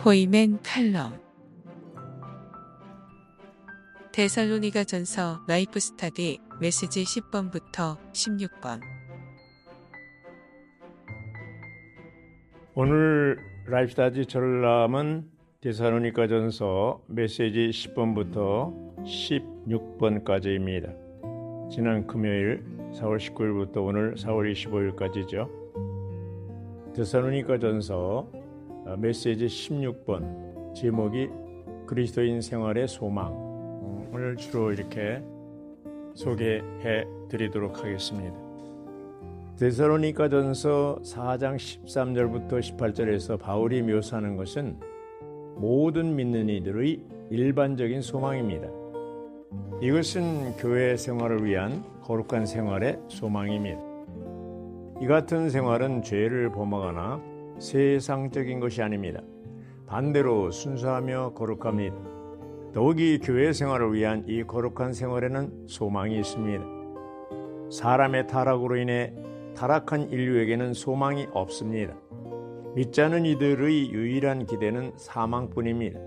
포이맨 칼럼 데살로니가 전서 라이프 스타디 메시지 10번부터 16번 오늘 라이프 스타지 전람은 데살로니가 전서 메시지 10번부터 16번까지입니다. 지난 금요일 4월 19일부터 오늘 4월 25일까지죠. 데살로니가 전서 어, 메시지 16번 제목이 그리스도인 생활의 소망을 주로 이렇게 소개해 드리도록 하겠습니다. 데살로니가전서 4장 13절부터 18절에서 바울이 묘사하는 것은 모든 믿는 이들의 일반적인 소망입니다. 이것은 교회 생활을 위한 거룩한 생활의 소망입니다. 이 같은 생활은 죄를 범하거나 세상적인 것이 아닙니다. 반대로 순수하며 거룩합니다. 더욱이 교회 생활을 위한 이 거룩한 생활에는 소망이 있습니다. 사람의 타락으로 인해 타락한 인류에게는 소망이 없습니다. 믿지 않은 이들의 유일한 기대는 사망뿐입니다.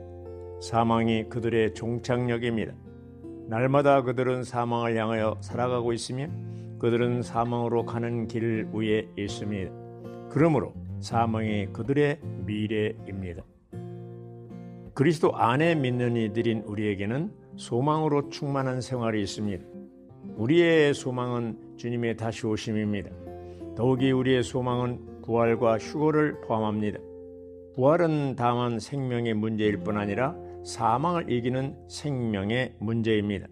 사망이 그들의 종착역입니다. 날마다 그들은 사망을 향하여 살아가고 있으며 그들은 사망으로 가는 길 위에 있습니다. 그러므로 사망이 그들의 미래입니다. 그리스도 안에 믿는 이들인 우리에게는 소망으로 충만한 생활이 있습니다. 우리의 소망은 주님의 다시 오심입니다. 더욱이 우리의 소망은 부활과 휴거를 포함합니다. 부활은 다만 생명의 문제일 뿐 아니라 사망을 이기는 생명의 문제입니다.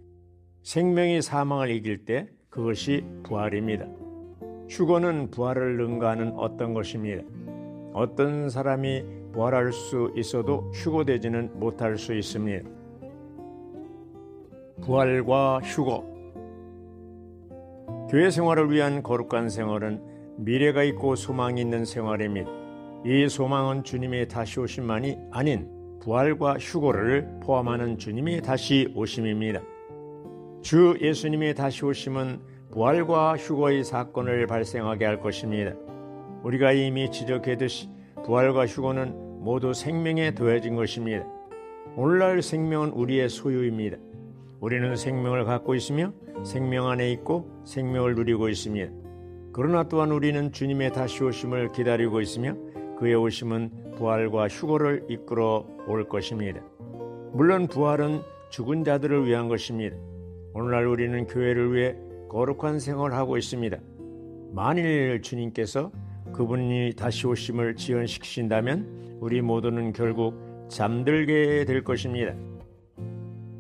생명이 사망을 이길 때 그것이 부활입니다. 휴거는 부활을 능가하는 어떤 것입니다. 어떤 사람이 부활할 수 있어도 휴거되지는 못할 수 있습니다. 부활과 휴거. 교회 생활을 위한 거룩한 생활은 미래가 있고 소망이 있는 생활입니다. 이 소망은 주님의 다시 오심만이 아닌 부활과 휴거를 포함하는 주님의 다시 오심입니다. 주 예수님의 다시 오심은 부활과 휴거의 사건을 발생하게 할 것입니다. 우리가 이미 지적했듯이 부활과 휴거는 모두 생명에 더해진 것입니다. 오늘날 생명은 우리의 소유입니다. 우리는 생명을 갖고 있으며 생명 안에 있고 생명을 누리고 있습니다. 그러나 또한 우리는 주님의 다시 오심을 기다리고 있으며 그의 오심은 부활과 휴거를 이끌어 올 것입니다. 물론 부활은 죽은 자들을 위한 것입니다. 오늘날 우리는 교회를 위해 거룩한 생활을 하고 있습니다. 만일 주님께서 그분이 다시 오심을 지연시키신다면 우리 모두는 결국 잠들게 될 것입니다.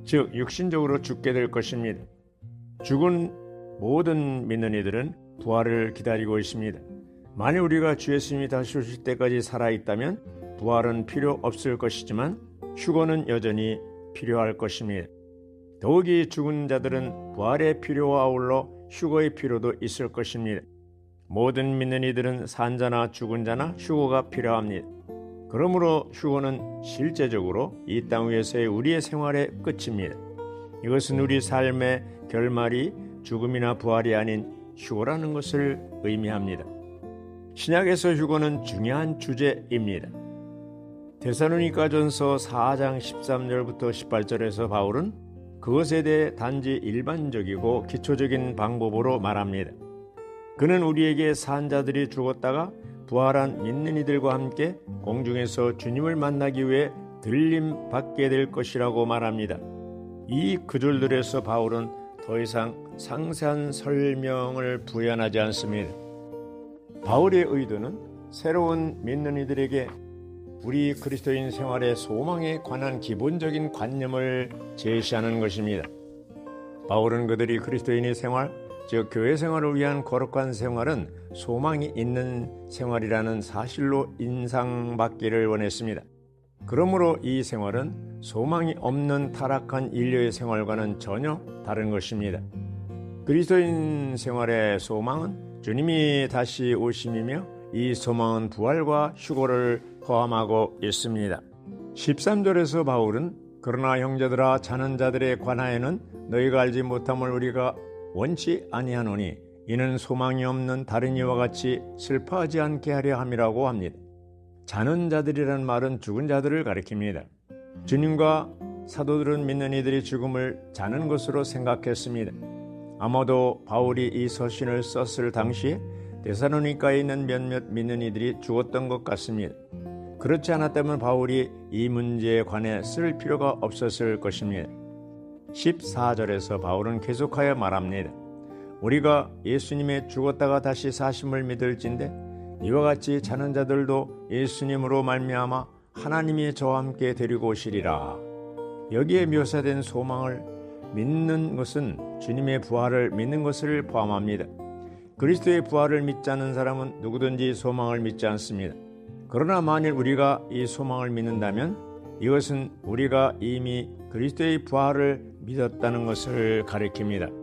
즉 육신적으로 죽게 될 것입니다. 죽은 모든 믿는 이들은 부활을 기다리고 있습니다. 만일 우리가 주 예수님이 다시 오실 때까지 살아 있다면 부활은 필요 없을 것이지만 휴거는 여전히 필요할 것입니다. 더욱이 죽은 자들은 부활의 필요와 아울러 휴거의 필요도 있을 것입니다. 모든 믿는 이들은 산자나 죽은 자나 휴거가 필요합니다. 그러므로 휴거는 실제적으로 이 땅 위에서의 우리의 생활의 끝입니다. 이것은 우리 삶의 결말이 죽음이나 부활이 아닌 휴거라는 것을 의미합니다. 신약에서 휴거는 중요한 주제입니다. 데살로니가전서 4장 13절부터 18절에서 바울은 그것에 대해 단지 일반적이고 기초적인 방법으로 말합니다. 그는 우리에게 산자들이 죽었다가 부활한 믿는 이들과 함께 공중에서 주님을 만나기 위해 들림 받게 될 것이라고 말합니다. 이 구절들에서 바울은 더 이상 상세한 설명을 부연하지 않습니다. 바울의 의도는 새로운 믿는 이들에게 우리 그리스도인 생활의 소망에 관한 기본적인 관념을 제시하는 것입니다. 바울은 그들이 그리스도인의 생활, 즉 교회 생활을 위한 거룩한 생활은 소망이 있는 생활이라는 사실로 인상받기를 원했습니다. 그러므로 이 생활은 소망이 없는 타락한 인류의 생활과는 전혀 다른 것입니다. 그리스도인 생활의 소망은 주님이 다시 오심이며 이 소망은 부활과 휴고를 포함하고 있습니다. 13절에서 바울은 그러나 형제들아 자는 자들에 관하여는 너희가 알지 못함을 우리가 원치 아니하노니 이는 소망이 없는 다른 이와 같이 슬퍼하지 않게 하려 함이라고 합니다. 자는 자들이란 말은 죽은 자들을 가리킵니다. 주님과 사도들은 믿는 이들이 죽음을 자는 것으로 생각했습니다. 아마도 바울이 이 서신을 썼을 당시에 데사로니카에 있는 몇몇 믿는 이들이 죽었던 것 같습니다. 그렇지 않았다면 바울이 이 문제에 관해 쓸 필요가 없었을 것입니다. 14절에서 바울은 계속하여 말합니다. 우리가 예수님의 죽었다가 다시 사심을 믿을진데 이와 같이 자는 자들도 예수님으로 말미암아 하나님이 저와 함께 데리고 오시리라. 여기에 묘사된 소망을 믿는 것은 주님의 부활을 믿는 것을 포함합니다. 그리스도의 부활을 믿지 않는 사람은 누구든지 소망을 믿지 않습니다. 그러나 만일 우리가 이 소망을 믿는다면 이것은 우리가 이미 그리스도의 부활을 믿었다는 것을 가리킵니다.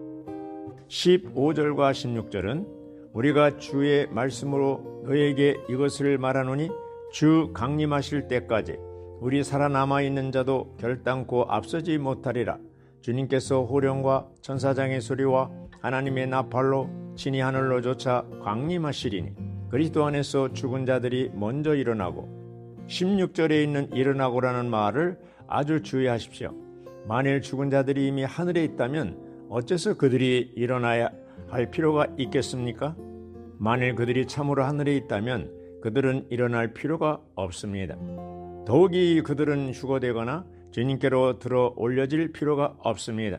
15절과 16절은 우리가 주의 말씀으로 너에게 이것을 말하노니 주 강림하실 때까지 우리 살아남아 있는 자도 결단코 앞서지 못하리라. 주님께서 호령과 천사장의 소리와 하나님의 나팔로 친히 하늘로 쫓아 강림하시리니 그리스도 안에서 죽은 자들이 먼저 일어나고 16절에 있는 일어나고라는 말을 아주 주의하십시오. 만일 죽은 자들이 이미 하늘에 있다면 어째서 그들이 일어나야 할 필요가 있겠습니까? 만일 그들이 참으로 하늘에 있다면 그들은 일어날 필요가 없습니다. 더욱이 그들은 휴거되거나 주님께로 들어 올려질 필요가 없습니다.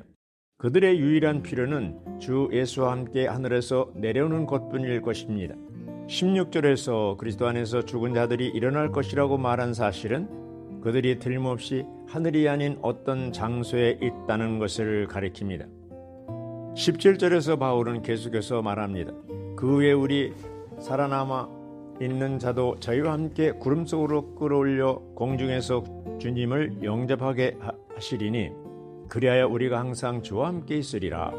그들의 유일한 필요는 주 예수와 함께 하늘에서 내려오는 것뿐일 것입니다. 16절에서 그리스도 안에서 죽은 자들이 일어날 것이라고 말한 사실은 그들이 틀림없이 하늘이 아닌 어떤 장소에 있다는 것을 가리킵니다. 17절에서 바울은 계속해서 말합니다. 그 후에 우리 살아남아 있는 자도 저희와 함께 구름 속으로 끌어올려 공중에서 주님을 영접하게 하시리니 그리하여 우리가 항상 주와 함께 있으리라.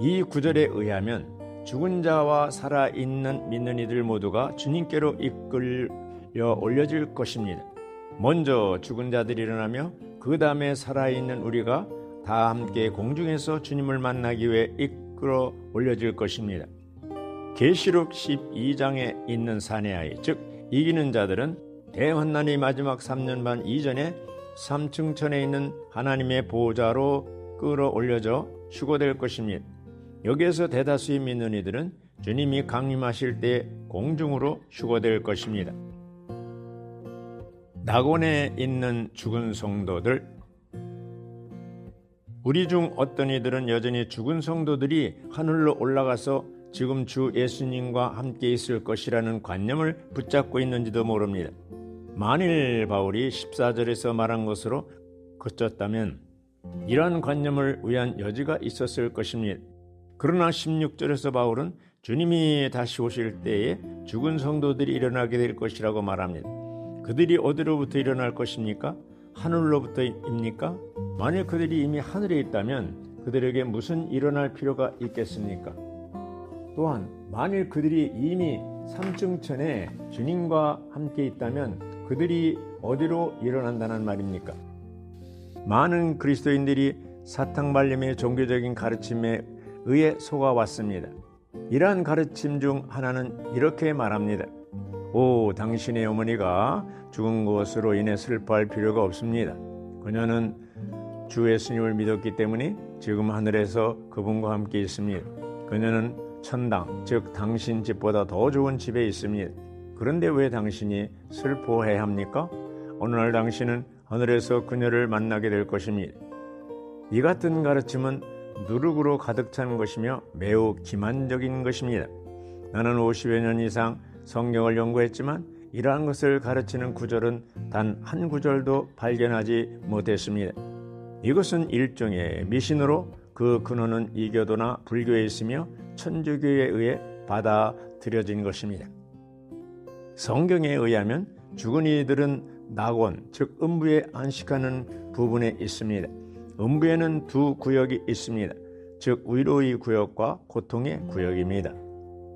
이 구절에 의하면 죽은 자와 살아 있는 믿는 이들 모두가 주님께로 이끌려 올려질 것입니다. 먼저 죽은 자들이 일어나며 그 다음에 살아 있는 우리가 다 함께 공중에서 주님을 만나기 위해 이끌어 올려질 것입니다. 계시록 12장에 있는 사내아이 즉 이기는 자들은 대환난의 마지막 3년 반 이전에 삼층천에 있는 하나님의 보호자로 끌어올려져 휴고될 것입니다. 여기에서 대다수의 믿는 이들은 주님이 강림하실 때 공중으로 휴고될 것입니다. 낙원에 있는 죽은 성도들 우리 중 어떤 이들은 여전히 죽은 성도들이 하늘로 올라가서 지금 주 예수님과 함께 있을 것이라는 관념을 붙잡고 있는지도 모릅니다. 만일 바울이 14절에서 말한 것으로 그쳤다면 이러한 관념을 위한 여지가 있었을 것입니다. 그러나 16절에서 바울은 주님이 다시 오실 때에 죽은 성도들이 일어나게 될 것이라고 말합니다. 그들이 어디로부터 일어날 것입니까? 하늘로부터입니까? 만일 그들이 이미 하늘에 있다면 그들에게 무슨 일어날 필요가 있겠습니까? 또한 만일 그들이 이미 삼층천에 주님과 함께 있다면 그들이 어디로 일어난다는 말입니까? 많은 그리스도인들이 사탕 발림의 종교적인 가르침에 의해 속아왔습니다. 이러한 가르침 중 하나는 이렇게 말합니다. 오, 당신의 어머니가 죽은 것으로 인해 슬퍼할 필요가 없습니다. 그녀는 주 예수님을 믿었기 때문에 지금 하늘에서 그분과 함께 있습니다. 그녀는 천당, 즉 당신 집보다 더 좋은 집에 있습니다. 그런데 왜 당신이 슬퍼해야 합니까? 어느 날 당신은 하늘에서 그녀를 만나게 될 것입니다. 이 같은 가르침은 누룩으로 가득 찬 것이며 매우 기만적인 것입니다. 나는 50여 년 이상 성경을 연구했지만 이러한 것을 가르치는 구절은 단 한 구절도 발견하지 못했습니다. 이것은 일종의 미신으로 그 근원은 이교도나 불교에 있으며 천주교에 의해 받아들여진 것입니다. 성경에 의하면 죽은 이들은 낙원, 즉 음부에 안식하는 부분에 있습니다. 음부에는 두 구역이 있습니다. 즉 위로의 구역과 고통의 구역입니다.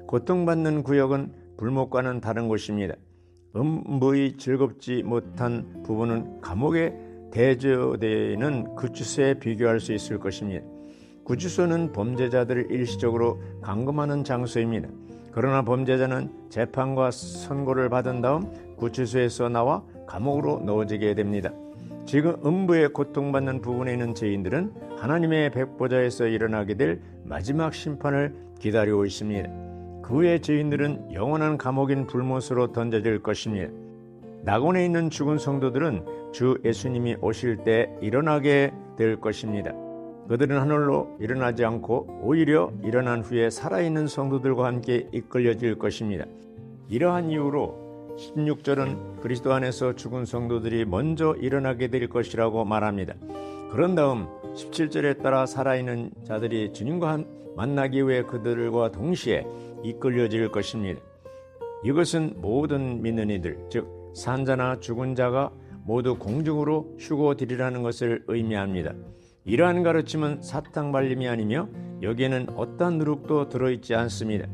고통받는 구역은 불목과는 다른 곳입니다. 음부의 즐겁지 못한 부분은 감옥에 대조되는 구치소에 비교할 수 있을 것입니다. 구치소는 범죄자들을 일시적으로 감금하는 장소입니다. 그러나 범죄자는 재판과 선고를 받은 다음 구치소에서 나와 감옥으로 넣어지게 됩니다. 지금 음부에 고통받는 부분에 있는 죄인들은 하나님의 백보자에서 일어나게 될 마지막 심판을 기다리고 있습니다. 그 후에 죄인들은 영원한 감옥인 불못으로 던져질 것입니다. 낙원에 있는 죽은 성도들은 주 예수님이 오실 때 일어나게 될 것입니다. 그들은 하늘로 일어나지 않고 오히려 일어난 후에 살아있는 성도들과 함께 이끌려질 것입니다. 이러한 이유로 16절은 그리스도 안에서 죽은 성도들이 먼저 일어나게 될 것이라고 말합니다. 그런 다음 17절에 따라 살아있는 자들이 주님과 만나기 위해 그들과 동시에 이끌려질 것입니다. 이것은 모든 믿는 이들, 즉 산자나 죽은 자가 모두 공중으로 휴고드리라는 것을 의미합니다. 이러한 가르침은 사탕 발림이 아니며 여기에는 어떤 누룩도 들어있지 않습니다.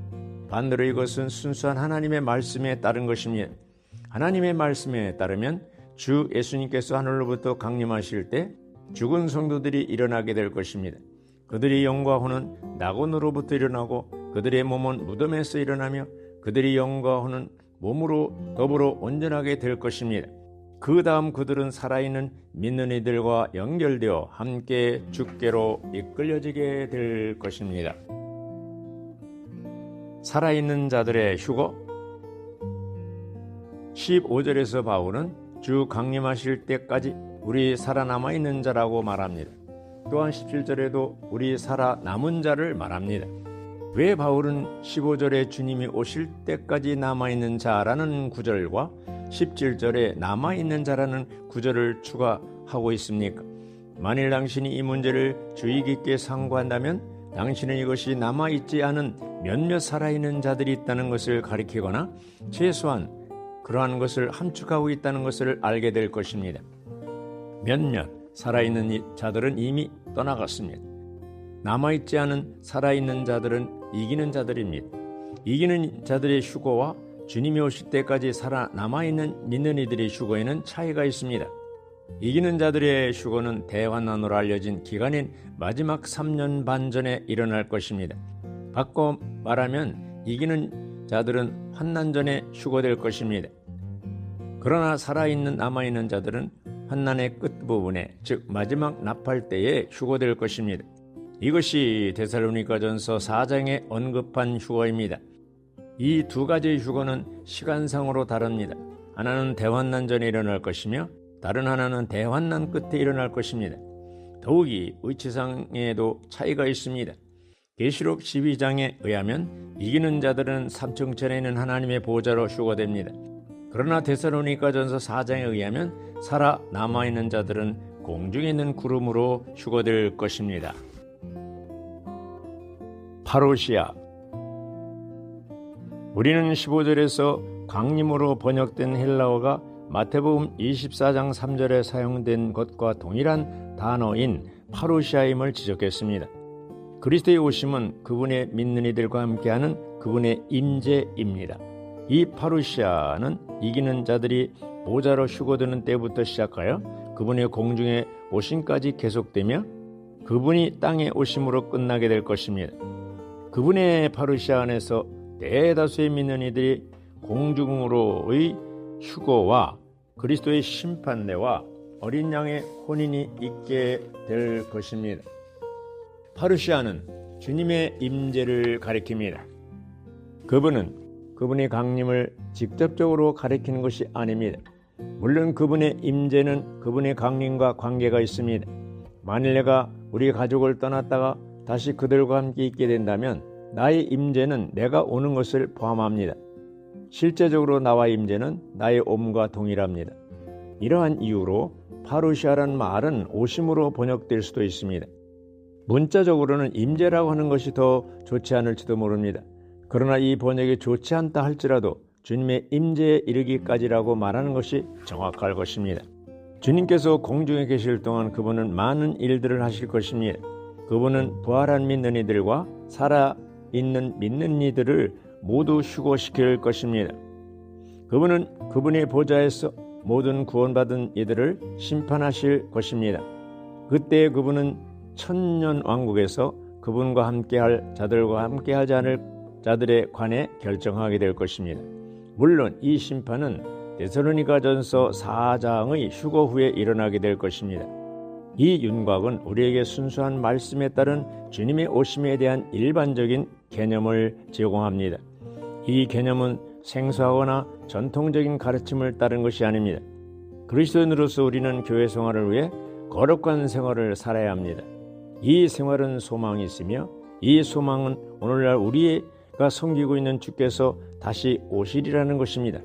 반대로 이것은 순수한 하나님의 말씀에 따른 것입니다. 하나님의 말씀에 따르면 주 예수님께서 하늘로부터 강림하실 때 죽은 성도들이 일어나게 될 것입니다. 그들이 영과 혼은 낙원으로부터 일어나고 그들의 몸은 무덤에서 일어나며 그들이 영과 혼은 몸으로 더불어 온전하게 될 것입니다. 그 다음 그들은 살아있는 믿는 이들과 연결되어 함께 죽게로 이끌려지게 될 것입니다. 살아있는 자들의 휴거 15절에서 바울은 주 강림하실 때까지 우리 살아남아 있는 자라고 말합니다. 또한 17절에도 우리 살아남은 자를 말합니다. 왜 바울은 15절에 주님이 오실 때까지 남아있는 자라는 구절과 17절에 남아있는 자라는 구절을 추가하고 있습니까? 만일 당신이 이 문제를 주의 깊게 상고한다면 당신은 이것이 남아있지 않은 몇몇 살아있는 자들이 있다는 것을 가리키거나 최소한 그러한 것을 함축하고 있다는 것을 알게 될 것입니다. 몇몇 살아있는 자들은 이미 떠나갔습니다. 남아있지 않은 살아있는 자들은 이기는 자들입니다. 이기는 자들의 휴거와 주님이 오실 때까지 살아 남아 있는 믿는 이들의 휴거에는 차이가 있습니다. 이기는 자들의 휴거는 대환난으로 알려진 기간인 마지막 3년 반 전에 일어날 것입니다. 바꿔 말하면 이기는 자들은 환난 전에 휴거될 것입니다. 그러나 살아있는 남아있는 자들은 환난의 끝부분에 즉 마지막 나팔 때에 휴거될 것입니다. 이것이 데살로니가전서 4장에 언급한 휴거입니다. 이 두 가지의 휴거는 시간상으로 다릅니다. 하나는 대환난 전에 일어날 것이며 다른 하나는 대환난 끝에 일어날 것입니다. 더욱이 위치상에도 차이가 있습니다. 계시록 12장에 의하면 이기는 자들은 삼층천에 있는 하나님의 보좌로 휴거됩니다. 그러나 데살로니가전서 4장에 의하면 살아 남아 있는 자들은 공중에 있는 구름으로 휴거될 것입니다. 파로시아 우리는 15절에서 강림으로 번역된 헬라어가 마태복음 24장 3절에 사용된 것과 동일한 단어인 파루시아임을 지적했습니다. 그리스도의 오심은 그분의 믿는 이들과 함께하는 그분의 임재입니다. 이 파루시아는 이기는 자들이 모자로 휴거되는 때부터 시작하여 그분의 공중에 오심까지 계속되며 그분이 땅에 오심으로 끝나게 될 것입니다. 그분의 파루시아 안에서 대다수의 믿는 이들이 공중으로의 휴거와 그리스도의 심판대와 어린 양의 혼인이 있게 될 것입니다. 파르시아는 주님의 임재를 가리킵니다. 그분은 그분의 강림을 직접적으로 가리키는 것이 아닙니다. 물론 그분의 임재는 그분의 강림과 관계가 있습니다. 만일 내가 우리 가족을 떠났다가 다시 그들과 함께 있게 된다면 나의 임재는 내가 오는 것을 포함합니다. 실제적으로 나와 임재는 나의 옴과 동일합니다. 이러한 이유로 파루시아라는 말은 오심으로 번역될 수도 있습니다. 문자적으로는 임재라고 하는 것이 더 좋지 않을지도 모릅니다. 그러나 이 번역이 좋지 않다 할지라도 주님의 임재에 이르기까지라고 말하는 것이 정확할 것입니다. 주님께서 공중에 계실 동안 그분은 많은 일들을 하실 것입니다. 그분은 부활한 믿는 이들과 살아 있는 믿는 이들을 모두 휴고시킬 것입니다. 그분은 그분의 보좌에서 모든 구원받은 이들을 심판하실 것입니다. 그때 그분은 천년 왕국에서 그분과 함께할 자들과 함께하지 않을 자들에 관해 결정하게 될 것입니다. 물론 이 심판은 데살로니가전서 4장의 휴거 후에 일어나게 될 것입니다. 이 윤곽은 우리에게 순수한 말씀에 따른 주님의 오심에 대한 일반적인 개념을 제공합니다. 이 개념은 생소하거나 전통적인 가르침을 따른 것이 아닙니다. 그리스도인으로서 우리는 교회 생활을 위해 거룩한 생활을 살아야 합니다. 이 생활은 소망이 있으며 이 소망은 오늘날 우리가 섬기고 있는 주께서 다시 오시리라는 것입니다.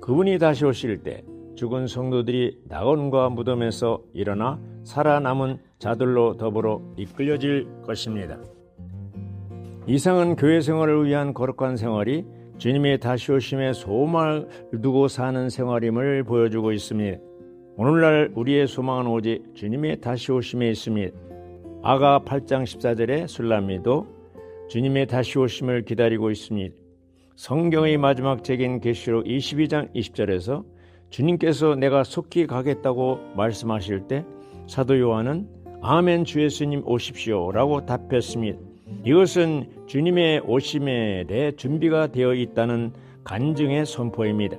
그분이 다시 오실 때 죽은 성도들이 낙원과 무덤에서 일어나 살아남은 자들로 더불어 이끌려질 것입니다. 이상은 교회 생활을 위한 거룩한 생활이 주님의 다시 오심에 소망을 두고 사는 생활임을 보여주고 있습니다. 오늘날 우리의 소망은 오직 주님의 다시 오심에 있습니다. 아가 8장 14절에 술람미도 주님의 다시 오심을 기다리고 있습니다. 성경의 마지막 책인 계시록 22장 20절에서 주님께서 내가 속히 가겠다고 말씀하실 때 사도 요한은 아멘 주 예수님 오십시오라고 답했습니다. 이것은 주님의 오심에 대해 준비가 되어 있다는 간증의 선포입니다.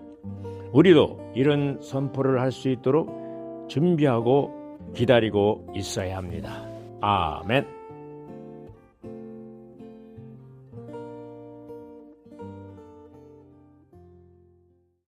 우리도 이런 선포를 할 수 있도록 준비하고 기다리고 있어야 합니다. 아멘.